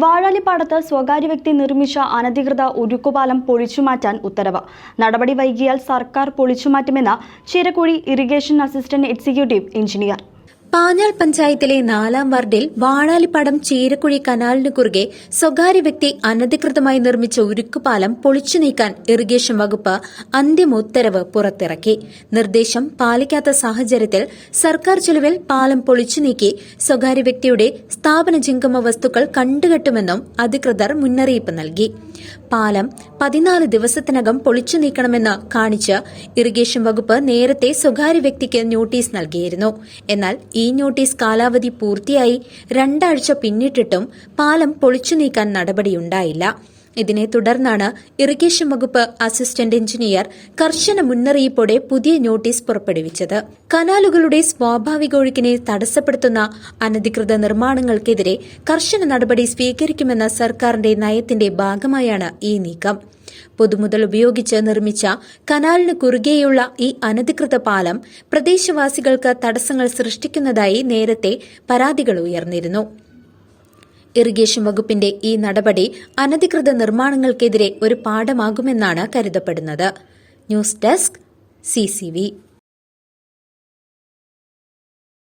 വാഴാലിപ്പാടത്ത് സ്വകാര്യ വ്യക്തി നിർമ്മിച്ച അനധികൃത ഉരുക്കുപാലം പൊളിച്ചുമാറ്റാൻ ഉത്തരവ്. നടപടി വൈകിയാൽ സർക്കാർ പൊളിച്ചുമാറ്റുമെന്ന് Chirakkuzhi irrigation assistant executive engineer. Panjal പഞ്ചായത്തിലെ നാലാം വാർഡിൽ വാഴാലിപ്പാടം ചീരക്കുഴി കനാലിന് കുറുകെ സ്വകാര്യ വ്യക്തി അനധികൃതമായി നിർമ്മിച്ച ഉരുക്കുപാലം പൊളിച്ചു നീക്കാൻ ഇറിഗേഷൻ വകുപ്പ് അന്തിമ ഉത്തരവ് പുറത്തിറക്കി. നിർദ്ദേശം പാലിക്കാത്ത സാഹചര്യത്തിൽ സർക്കാർ ചെലവിൽ പാലം പൊളിച്ചു നീക്കി സ്വകാര്യ വ്യക്തിയുടെ സ്ഥാപന ജംഗമ വസ്തുക്കൾ കണ്ടുകെട്ടുമെന്നും അധികൃതർ മുന്നറിയിപ്പ് നൽകി. പാലം പതിനാല് ദിവസത്തിനകം പൊളിച്ചു നീക്കണമെന്ന് കാണിച്ച് ഇറിഗേഷൻ വകുപ്പ് നേരത്തെ സ്വകാര്യ വ്യക്തിക്ക് നോട്ടീസ് നൽകിയിരുന്നു. എന്നാൽ ഈ നോട്ടീസ് കാലാവധി പൂർത്തിയായി രണ്ടാഴ്ച പിന്നിട്ടിട്ടും പാലം പൊളിച്ചു നീക്കാൻ നടപടിയുണ്ടായില്ല ഇതിനെ തുടർന്നാണ് ഇറിഗേഷൻ വകുപ്പ് അസിസ്റ്റന്റ് എഞ്ചിനീയർ കർശന മുന്നറിയിപ്പോടെ പുതിയ നോട്ടീസ് പുറപ്പെടുവിച്ചത്. കനാലുകളുടെ സ്വാഭാവിക ഒഴുക്കിനെ തടസ്സപ്പെടുത്തുന്ന അനധികൃത നിർമ്മാണങ്ങൾക്കെതിരെ കർശന നടപടി സ്വീകരിക്കുമെന്ന സർക്കാരിന്റെ നയത്തിന്റെ ഭാഗമായാണ് ഈ നീക്കം. പൊതുമുതൽ ഉപയോഗിച്ച് നിർമ്മിച്ച കനാലിന് കുറുകെയുള്ള ഈ അനധികൃത പാലം പ്രദേശവാസികൾക്ക് തടസ്സങ്ങൾ സൃഷ്ടിക്കുന്നതായി നേരത്തെ പരാതികൾ ഉയർന്നിരുന്നു. ഇറിഗേഷൻ വകുപ്പിന്റെ ഈ നടപടി അനധികൃത നിർമ്മാണങ്ങൾക്കെതിരെ ഒരു പാഠമാകുമെന്നാണ് കരുതപ്പെടുന്നത്. News desk CCV